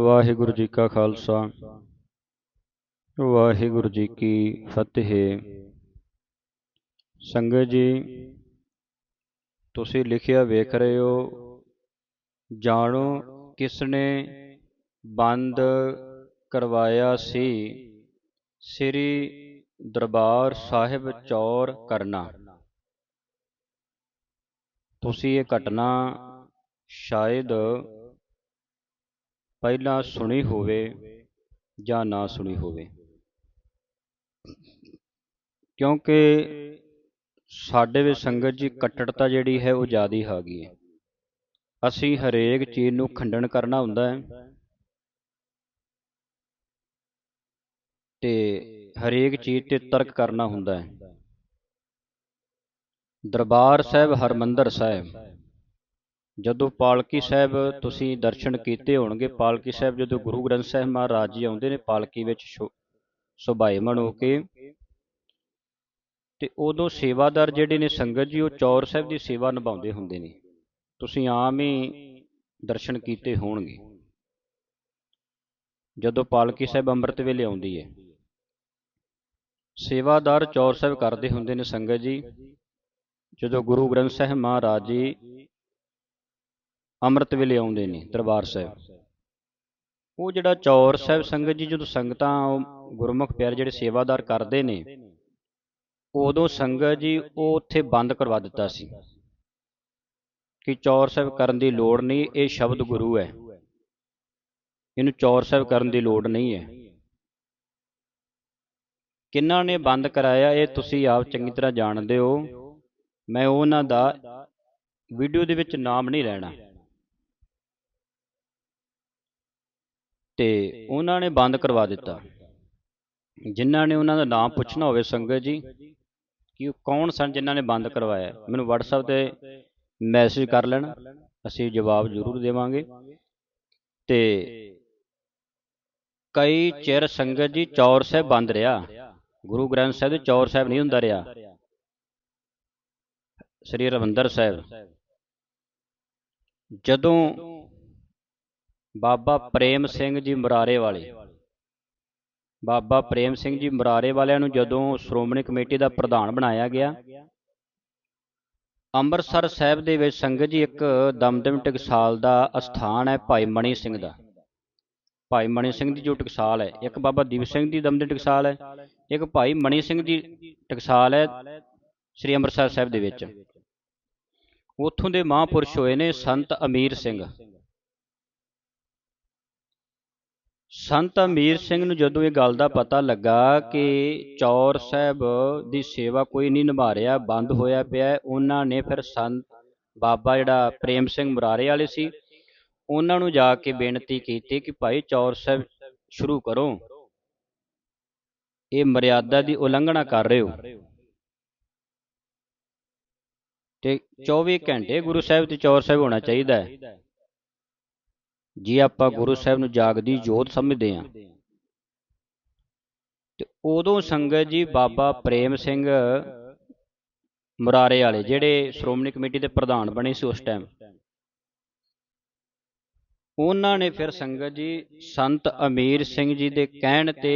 ਵਾਹਿਗੁਰੂ ਜੀ ਕਾ ਖਾਲਸਾ। ਵਾਹਿਗੁਰੂ ਜੀ ਕੀ ਫਤਿਹ। ਸੰਗਤ ਜੀ, ਤੁਸੀਂ ਲਿਖਿਆ ਵੇਖ ਰਹੇ ਹੋ, ਜਾਣੋ ਕਿਸ ਨੇ ਬੰਦ ਕਰਵਾਇਆ ਸੀ ਸ੍ਰੀ ਦਰਬਾਰ ਸਾਹਿਬ ਚੌਰ ਕਰਨਾ। ਤੁਸੀਂ ਇਹ ਘਟਨਾ ਸ਼ਾਇਦ ਪਹਿਲਾਂ ਸੁਣੀ ਹੋਵੇ ਜਾਂ ਨਾ ਸੁਣੀ ਹੋਵੇ। ਕਿਉਂਕਿ ਸਾਡੇ ਵਿੱਚ ਸੰਗਤ ਜੀ ਕੱਟੜਤਾ ਜਿਹੜੀ ਹੈ ਉਹ ਜ਼ਿਆਦੀ ਆ ਗਈ ਹੈ। ਅਸੀਂ ਹਰੇਕ ਚੀਜ਼ ਨੂੰ ਖੰਡਨ ਕਰਨਾ ਹੁੰਦਾ ਹੈ। ਤੇ ਹਰੇਕ ਚੀਜ਼ ਤੇ ਤਰਕ ਕਰਨਾ ਹੁੰਦਾ ਹੈ। ਦਰਬਾਰ ਸਾਹਿਬ ਹਰਮੰਦਰ ਸਾਹਿਬ। ਜਦੋਂ ਪਾਲਕੀ ਸਾਹਿਬ ਤੁਸੀਂ ਦਰਸ਼ਨ ਕੀਤੇ ਹੋਣਗੇ ਪਾਲਕੀ ਸਾਹਿਬ ਜਦੋਂ ਗੁਰੂ ਗ੍ਰੰਥ ਸਾਹਿਬ ਮਹਾਰਾਜ ਜੀ ਆਉਂਦੇ ਨੇ ਪਾਲਕੀ ਵਿੱਚ ਸੁਭਾਈਮਣ ਹੋ ਕੇ। ਤੇ ਉਦੋਂ ਸੇਵਾਦਾਰ ਜਿਹੜੇ ਨੇ ਸੰਗਤ ਜੀ ਉਹ ਚੌਰ ਸਾਹਿਬ ਦੀ ਸੇਵਾ ਨਿਭਾਉਂਦੇ ਹੁੰਦੇ ਨੇ। ਤੁਸੀਂ ਆਮ ਹੀ ਦਰਸ਼ਨ ਕੀਤੇ ਹੋਣਗੇ। ਜਦੋਂ ਪਾਲਕੀ ਸਾਹਿਬ ਅੰਮ੍ਰਿਤ ਵੇਲੇ ਆਉਂਦੀ ਹੈ। ਸੇਵਾਦਾਰ ਚੌਰ ਸਾਹਿਬ ਕਰਦੇ ਹੁੰਦੇ ਨੇ ਸੰਗਤ ਜੀ। ਜਦੋਂ ਗੁਰੂ ਗ੍ਰੰਥ ਸਾਹਿਬ ਮਹਾਰਾਜ ਜੀ ਅੰਮ੍ਰਿਤ ਵੇਲੇ ਆਉਂਦੇ ਨੇ ਦਰਬਾਰ ਸਾਹਿਬ। ਉਹ ਜਿਹੜਾ ਚੌਰ ਸਾਹਿਬ ਸੰਗਤ ਜੀ, ਜਦੋਂ ਸੰਗਤਾਂ ਗੁਰਮੁਖ ਪਿਆਰ ਜਿਹੜੇ ਸੇਵਾਦਾਰ ਕਰਦੇ ਨੇ, ਉਦੋਂ ਸੰਗਤ ਜੀ ਉਹ ਉੱਥੇ ਬੰਦ ਕਰਵਾ ਦਿੱਤਾ ਸੀ ਕਿ ਚੌਰ ਸਾਹਿਬ ਕਰਨ ਦੀ ਲੋੜ ਨਹੀਂ, ਇਹ ਸ਼ਬਦ ਗੁਰੂ ਹੈ। ਇਹਨੂੰ ਚੌਰ ਸਾਹਿਬ ਕਰਨ ਦੀ ਲੋੜ ਨਹੀਂ ਹੈ। ਕਿੰਨਾਂ ਨੇ ਬੰਦ ਕਰਾਇਆ, ਇਹ ਤੁਸੀਂ ਆਪ ਚੰਗੀ ਤਰ੍ਹਾਂ ਜਾਣਦੇ ਹੋ। ਮੈਂ ਉਹਨਾਂ ਦਾ ਵੀਡੀਓ ਦੇ ਵਿੱਚ ਨਾਮ ਨਹੀਂ ਲੈਣਾ। ਤੇ ਉਹਨਾਂ ਨੇ ਬੰਦ ਕਰਵਾ ਦਿੱਤਾ। ਜਿਨ੍ਹਾਂ ਨੇ ਉਹਨਾਂ ਦਾ ਨਾਮ ਪੁੱਛਣਾ ਹੋਵੇ ਸੰਗਤ ਜੀ, ਕਿ ਉਹ ਕੌਣ ਸਨ ਜਿਨ੍ਹਾਂ ਨੇ ਬੰਦ ਕਰਵਾਇਆ? ਮੈਨੂੰ WhatsApp ਤੇ ਮੈਸੇਜ ਕਰ ਲੈਣਾ, ਅਸੀਂ ਜਵਾਬ ਜ਼ਰੂਰ ਦੇਵਾਂਗੇ। ਤੇ ਕਈ ਚਿਰ ਸੰਗਤ ਜੀ ਚੌਰ ਸਾਹਿਬ ਬੰਦ ਰਿਹਾ। ਗੁਰੂ ਗ੍ਰੰਥ ਸਾਹਿਬ ਦੇ ਚੌਰ ਸਾਹਿਬ ਨਹੀਂ ਹੁੰਦਾ ਰਿਹਾ। ਸ੍ਰੀ ਰਵਿੰਦਰ ਸਾਹਿਬ। ਜਦੋਂ ਬਾਬਾ ਪ੍ਰੇਮ ਸਿੰਘ ਜੀ ਮਰਾਰੇ ਵਾਲੇ। ਬਾਬਾ ਪ੍ਰੇਮ ਸਿੰਘ ਜੀ ਮਰਾਰੇ ਵਾਲਿਆਂ ਨੂੰ ਜਦੋਂ ਸ਼੍ਰੋਮਣੀ ਕਮੇਟੀ ਦਾ ਪ੍ਰਧਾਨ ਬਣਾਇਆ ਗਿਆ, ਅੰਮ੍ਰਿਤਸਰ ਸਾਹਿਬ ਦੇ ਵਿੱਚ ਸੰਗਤ ਜੀ ਇੱਕ ਦਮਦਮ ਟਕਸਾਲ ਦਾ ਅਸਥਾਨ ਹੈ ਭਾਈ ਮਣੀ ਸਿੰਘ ਦਾ। ਭਾਈ ਮਣੀ ਸਿੰਘ ਦੀ ਜੋ ਟਕਸਾਲ ਹੈ, ਇੱਕ ਬਾਬਾ ਦੀਪ ਸਿੰਘ ਦੀ ਦਮਦਮ ਟਕਸਾਲ ਹੈ, ਇੱਕ ਭਾਈ ਮਣੀ ਸਿੰਘ ਦੀ ਟਕਸਾਲ ਹੈ ਸ੍ਰੀ ਅੰਮ੍ਰਿਤਸਰ ਸਾਹਿਬ ਦੇ ਵਿੱਚ। ਉੱਥੋਂ ਦੇ ਮਹਾਂਪੁਰਸ਼ ਹੋਏ ਨੇ ਸੰਤ ਅਮੀਰ ਸਿੰਘ। ਸੰਤ ਅਮੀਰ ਸਿੰਘ ਨੂੰ ਜਦੋਂ ਇਹ ਗੱਲ ਦਾ ਪਤਾ ਲੱਗਾ ਕਿ ਚੌਰ ਸਾਹਿਬ ਦੀ ਸੇਵਾ ਕੋਈ ਨਹੀਂ ਨਿਭਾ ਰਿਹਾ ਬੰਦ ਹੋਇਆ ਪਿਆ, ਉਹਨਾਂ ਨੇ ਫਿਰ ਸੰਤ ਬਾਬਾ ਜਿਹੜਾ ਪ੍ਰੇਮ ਸਿੰਘ ਮੁਰਾਰੇ ਵਾਲੇ ਸੀ, ਉਹਨਾਂ ਨੂੰ ਜਾ ਕੇ ਬੇਨਤੀ ਕੀਤੀ ਕਿ ਭਾਈ ਚੌਰ ਸਾਹਿਬ ਸ਼ੁਰੂ ਕਰੋ। ਇਹ ਮਰਿਆਦਾ ਦੀ ਉਲੰਘਣਾ ਕਰ ਰਹੇ ਹੋ। ਤੇ 24 ਘੰਟੇ ਗੁਰੂ ਸਾਹਿਬ ਤੇ ਚੌਰ ਸਾਹਿਬ ਹੋਣਾ ਚਾਹੀਦਾ ਹੈ। ਜੇ ਆਪਾਂ ਗੁਰੂ ਸਾਹਿਬ ਨੂੰ ਜਾਗਦੀ ਜੋਤ ਸਮਝਦੇ ਹਾਂ, ਤੇ ਉਦੋਂ ਸੰਗਤ ਜੀ ਬਾਬਾ ਪ੍ਰੇਮ ਸਿੰਘ ਮੁਰਾਰੇ ਵਾਲੇ, ਜਿਹੜੇ ਸ਼੍ਰੋਮਣੀ ਕਮੇਟੀ ਦੇ ਪ੍ਰਧਾਨ ਬਣੇ ਸੀ ਉਸ ਟਾਈਮ ਉਹਨਾਂ ਨੇ ਫਿਰ ਸੰਗਤ ਜੀ ਸੰਤ ਅਮੀਰ ਸਿੰਘ ਜੀ ਦੇ ਕਹਿਣ ਤੇ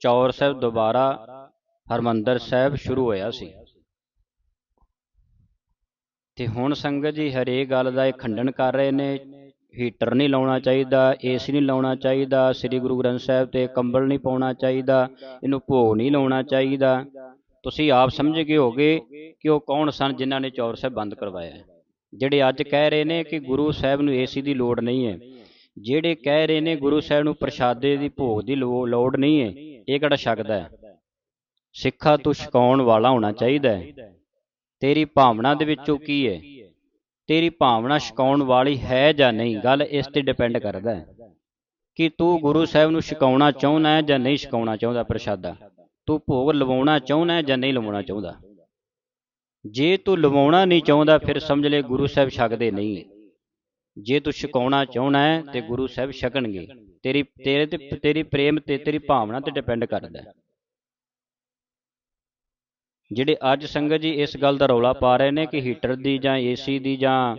ਚੌਰ ਸਾਹਿਬ ਦੁਬਾਰਾ ਹਰਮੰਦਰ ਸਾਹਿਬ ਸ਼ੁਰੂ ਹੋਇਆ ਸੀ। ਤੇ ਹੁਣ ਸੰਗਤ ਜੀ ਹਰੇਕ ਗੱਲ ਦਾ ਇਹ ਖੰਡਨ ਕਰ ਰਹੇ ਨੇ ਹੀਟਰ ਨਹੀਂ ਲਾਉਣਾ ਚਾਹੀਦਾ, ਏਸੀ ਨਹੀਂ ਲਾਉਣਾ ਚਾਹੀਦਾ, ਸ੍ਰੀ ਗੁਰੂ ਗ੍ਰੰਥ ਸਾਹਿਬ ਤੇ ਕੰਬਲ ਨਹੀਂ ਪਾਉਣਾ ਚਾਹੀਦਾ, ਇਹਨੂੰ ਭੋਗ ਨਹੀਂ ਲਾਉਣਾ ਚਾਹੀਦਾ। ਤੁਸੀਂ ਆਪ ਸਮਝ ਗਏ ਹੋਗੇ ਕਿ ਉਹ ਕੌਣ ਸਨ ਜਿਨ੍ਹਾਂ ਨੇ ਚੌਰ ਸਾਹਿਬ ਬੰਦ ਕਰਵਾਇਆ ਜਿਹੜੇ ਅੱਜ ਕਹਿ ਰਹੇ ਨੇ ਕਿ ਗੁਰੂ ਸਾਹਿਬ ਨੂੰ ਏਸੀ ਦੀ ਲੋੜ ਨਹੀਂ ਹੈ, ਜਿਹੜੇ ਕਹਿ ਰਹੇ ਨੇ ਗੁਰੂ ਸਾਹਿਬ ਨੂੰ ਪ੍ਰਸ਼ਾਦੇ ਦੀ ਭੋਗ ਦੀ ਲੋੜ ਨਹੀਂ ਹੈ, ਇਹ ਕਿਹੜਾ ਸ਼ੱਕਦਾ ਹੈ? ਸਿੱਖਾ ਤੂੰ ਛਕਾਉਣ ਵਾਲਾ ਹੋਣਾ ਚਾਹੀਦਾ ਹੈ। ਤੇਰੀ ਭਾਵਨਾ ਦੇ ਵਿੱਚੋਂ ਕੀ ਹੈ? ਤੇਰੀ ਭਾਵਨਾ ਛਕਾਉਣ ਵਾਲੀ ਹੈ ਜਾਂ ਨਹੀਂ? ਗੱਲ ਇਸ ਤੇ ਡਿਪੈਂਡ ਕਰਦਾ ਹੈ ਕਿ ਤੂੰ ਗੁਰੂ ਸਾਹਿਬ ਨੂੰ ਛਕਾਉਣਾ ਚਾਹੁੰਦਾ ਹੈ ਜਾਂ ਨਹੀਂ ਛਕਾਉਣਾ ਚਾਹੁੰਦਾ ਪ੍ਰਸ਼ਾਦਾ? ਤੂੰ ਭੋਗ ਲਵਾਉਣਾ ਚਾਹੁੰਦਾ ਹੈ ਜਾਂ ਨਹੀਂ ਲਵਾਉਣਾ ਚਾਹੁੰਦਾ? ਜੇ ਤੂੰ ਲਵਾਉਣਾ ਨਹੀਂ ਚਾਹੁੰਦਾ ਫਿਰ ਸਮਝ ਲੈ ਗੁਰੂ ਸਾਹਿਬ ਛਕਦੇ ਨਹੀਂ। ਜੇ ਤੂੰ ਛਕਾਉਣਾ ਚਾਹੁੰਦਾ ਹੈ ਤੇ ਗੁਰੂ ਸਾਹਿਬ ਛਕਣਗੇ। ਤੇਰੀ ਤੇਰੇ ਤੇ ਤੇਰੀ ਪ੍ਰੇਮ ਤੇ ਤੇਰੀ ਭਾਵਨਾ ਤੇ ਡਿਪੈਂਡ ਕਰਦਾ ਹੈ। ਜਿਹੜੇ ਅੱਜ ਸੰਗਤ ਜੀ ਇਸ ਗੱਲ ਦਾ ਰੌਲਾ ਪਾ ਰਹੇ ਨੇ ਕਿ ਹੀਟਰ ਦੀ ਜਾਂ ਏਸੀ ਦੀ ਜਾਂ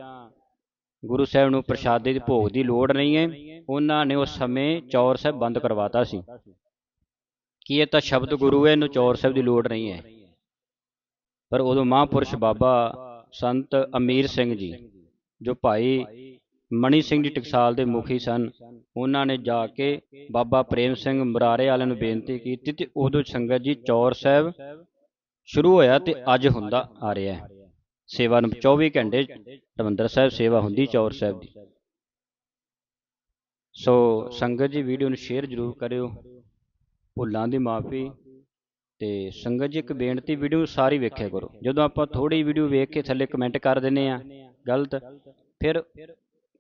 ਗੁਰੂ ਸਾਹਿਬ ਨੂੰ ਪ੍ਰਸ਼ਾਦੇ ਦੀ ਭੋਗ ਦੀ ਲੋੜ ਨਹੀਂ ਹੈ, ਉਹਨਾਂ ਨੇ ਉਸ ਸਮੇਂ ਚੌਰ ਸਾਹਿਬ ਬੰਦ ਕਰਵਾਤਾ ਸੀ। ਕਿ ਇਹ ਤਾਂ ਸ਼ਬਦ ਗੁਰੂ ਹੈ, ਇਹਨੂੰ ਚੌਰ ਸਾਹਿਬ ਦੀ ਲੋੜ ਨਹੀਂ ਹੈ। ਪਰ ਉਦੋਂ ਮਹਾਂਪੁਰਸ਼ ਬਾਬਾ ਸੰਤ ਅਮੀਰ ਸਿੰਘ ਜੀ, ਜੋ ਭਾਈ ਮਣੀ ਸਿੰਘ ਜੀ ਟਕਸਾਲ ਦੇ ਮੁਖੀ ਸਨ, ਉਹਨਾਂ ਨੇ ਜਾ ਕੇ ਬਾਬਾ ਪ੍ਰੇਮ ਸਿੰਘ ਮੁਰਾਰੇ ਵਾਲਿਆਂ ਨੂੰ ਬੇਨਤੀ ਕੀਤੀ ਤੇ ਉਦੋਂ ਸੰਗਤ ਜੀ ਚੌਰ ਸਾਹਿਬ ਸ਼ੁਰੂ ਹੋਇਆ ਤੇ ਅੱਜ ਹੁੰਦਾ ਆ ਰਿਹਾ ਹੈ। ਸੇਵਾ ਨੂੰ 24 ਘੰਟੇ ਹਰਿਮੰਦਰ ਸਾਹਿਬ ਸੇਵਾ ਹੁੰਦੀ ਚੌਰ ਸਾਹਿਬ ਦੀ। ਸੋ ਸੰਗਤ ਜੀ, ਵੀਡੀਓ ਨੂੰ ਸ਼ੇਅਰ ਜ਼ਰੂਰ ਕਰਿਓ। ਭੁੱਲਾਂ ਦੀ ਮਾਫੀ ਤੇ ਸੰਗਤ ਜੀ, ਇੱਕ ਬੇਨਤੀ ਵੀਡੀਓ ਸਾਰੀ ਵੇਖਿਆ ਕਰੋ। ਜਦੋਂ ਆਪਾਂ ਥੋੜੀ ਵੀਡੀਓ ਵੇਖ ਕੇ ਥੱਲੇ ਕਮੈਂਟ ਕਰ ਦਿੰਨੇ ਆ ਗਲਤ, ਫਿਰ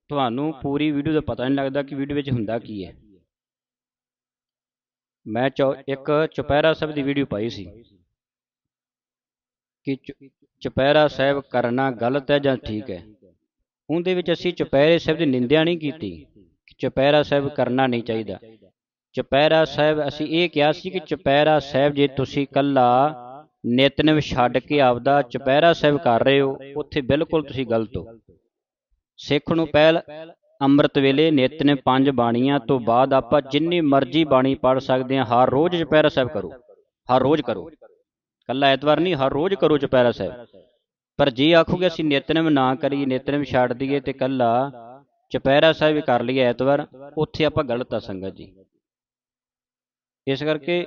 ਤੁਹਾਨੂੰ ਪੂਰੀ ਵੀਡੀਓ ਦਾ ਪਤਾ ਨਹੀਂ ਲੱਗਦਾ ਕਿ ਵੀਡੀਓ ਵਿੱਚ ਹੁੰਦਾ ਕੀ ਹੈ। ਮੈਂ ਚੌ- ਇੱਕ ਚੁਪਹਿਰਾ ਸਾਹਿਬ ਦੀ ਵੀਡੀਓ ਪਾਈ ਸੀ। ਕਿ ਚੁ- ਚੁਪਹਿਰਾ ਸਾਹਿਬ ਕਰਨਾ ਗਲਤ ਹੈ ਜਾਂ ਠੀਕ ਹੈ? ਉਹਦੇ ਵਿੱਚ ਅਸੀਂ ਚੁਪਹਿਰੇ ਸਾਹਿਬ ਦੀ ਨਿੰਦਿਆ ਨਹੀਂ ਕੀਤੀ ਕਿ ਚੁਪਹਿਰਾ ਸਾਹਿਬ ਕਰਨਾ ਨਹੀਂ ਚਾਹੀਦਾ। ਚੁਪਹਿਰਾ ਸਾਹਿਬ, ਅਸੀਂ ਇਹ ਕਿਹਾ ਸੀ ਕਿ ਚੁਪਹਿਰਾ ਸਾਹਿਬ ਜੇ ਤੁਸੀਂ ਕੱਲਾ ਨਿਤਨੇਮ ਛੱਡ ਕੇ ਆਪਦਾ ਚੁਪਹਿਰਾ ਸਾਹਿਬ ਕਰ ਰਹੇ ਹੋ, ਉੱਥੇ ਬਿਲਕੁਲ ਤੁਸੀਂ ਗਲਤ ਹੋ। ਸਿੱਖ ਨੂੰ ਪਹਿਲ ਅੰਮ੍ਰਿਤ ਵੇਲੇ ਨਿਤਨੇਮ ਪੰਜ ਬਾਣੀਆਂ ਤੋਂ ਬਾਅਦ ਆਪਾਂ ਜਿੰਨੀ ਮਰਜ਼ੀ ਬਾਣੀ ਪੜ੍ਹ ਸਕਦੇ ਹਾਂ, ਹਰ ਰੋਜ਼ ਚੁਪਹਿਰਾ ਸਾਹਿਬ ਕਰੋ। ਹਰ ਰੋਜ਼ ਕਰੋ। ਕੱਲਾ ਐਤਵਾਰ ਨਹੀਂ ਹਰ ਰੋਜ਼ ਕਰੋ ਚੁਪਹਿਰਾ ਸਾਹਿਬ। ਪਰ ਜੇ ਆਖੋਗੇ ਅਸੀਂ ਨਿਤਨੇਮ ਨਾ ਕਰੀਏ ਨਿਤਨੇਮ ਛੱਡ ਦਈਏ ਤੇ ਕੱਲਾ ਚੁਪਹਿਰਾ ਸਾਹਿਬ ਕਰ ਲਈਏ ਐਤਵਾਰ ਉੱਥੇ ਆਪਾਂ ਗਲਤ ਆ ਸੰਗਤ ਜੀ। ਇਸ ਕਰਕੇ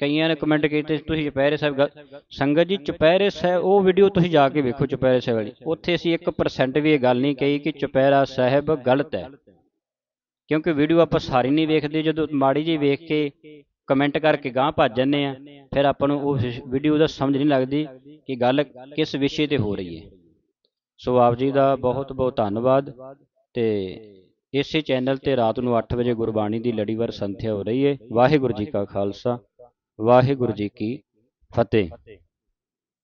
ਕਈਆਂ ਨੇ ਕਮੈਂਟ ਕੀਤੇ ਤੁਸੀਂ ਚੁਪਹਿਰੇ ਸਾਹਿਬ ਸੰਗਤ ਜੀ ਚੁਪਹਿਰੇ ਸਾਹਿਬ ਉਹ ਵੀਡੀਓ ਤੁਸੀਂ ਜਾ ਕੇ ਵੇਖੋ ਚੁਪਹਿਰੇ ਸਾਹਿਬ ਵਾਲੀ। ਉੱਥੇ ਅਸੀਂ 1% ਵੀ ਇਹ ਗੱਲ ਨਹੀਂ ਕਹੀ ਕਿ ਚੁਪਹਿਰਾ ਸਾਹਿਬ ਗਲਤ ਹੈ। ਕਿਉਂਕਿ ਵੀਡੀਓ ਆਪਾਂ ਸਾਰੀ ਨਹੀਂ ਵੇਖਦੇ ਜਦੋਂ ਮਾੜੀ ਜੀ ਵੇਖ ਕੇ ਕਮੈਂਟ ਕਰਕੇ ਗਾਂਹ ਭੱਜ ਜੰਨੇ ਆ। ਫਿਰ ਆਪਾਂ ਨੂੰ ਉਹ ਵੀਡੀਓ ਦਾ ਸਮਝ ਨਹੀਂ ਲੱਗਦੀ ਕਿ ਗੱਲ ਕਿਸ ਵਿਸ਼ੇ ਤੇ ਹੋ ਰਹੀ ਹੈ। ਸੋ ਆਪ ਜੀ ਦਾ ਬਹੁਤ ਬਹੁਤ ਧੰਨਵਾਦ ਤੇ ਇਸੇ ਚੈਨਲ ਤੇ ਰਾਤ ਨੂੰ 8 ਵਜੇ ਗੁਰਬਾਣੀ ਦੀ ਲੜੀਵਾਰ ਸੰਥਿਆ ਹੋ ਰਹੀ ਹੈ। ਵਾਹਿਗੁਰੂ ਜੀ ਕਾ ਖਾਲਸਾ, ਵਾਹਿਗੁਰੂ ਜੀ ਕੀ ਫਤਿਹ।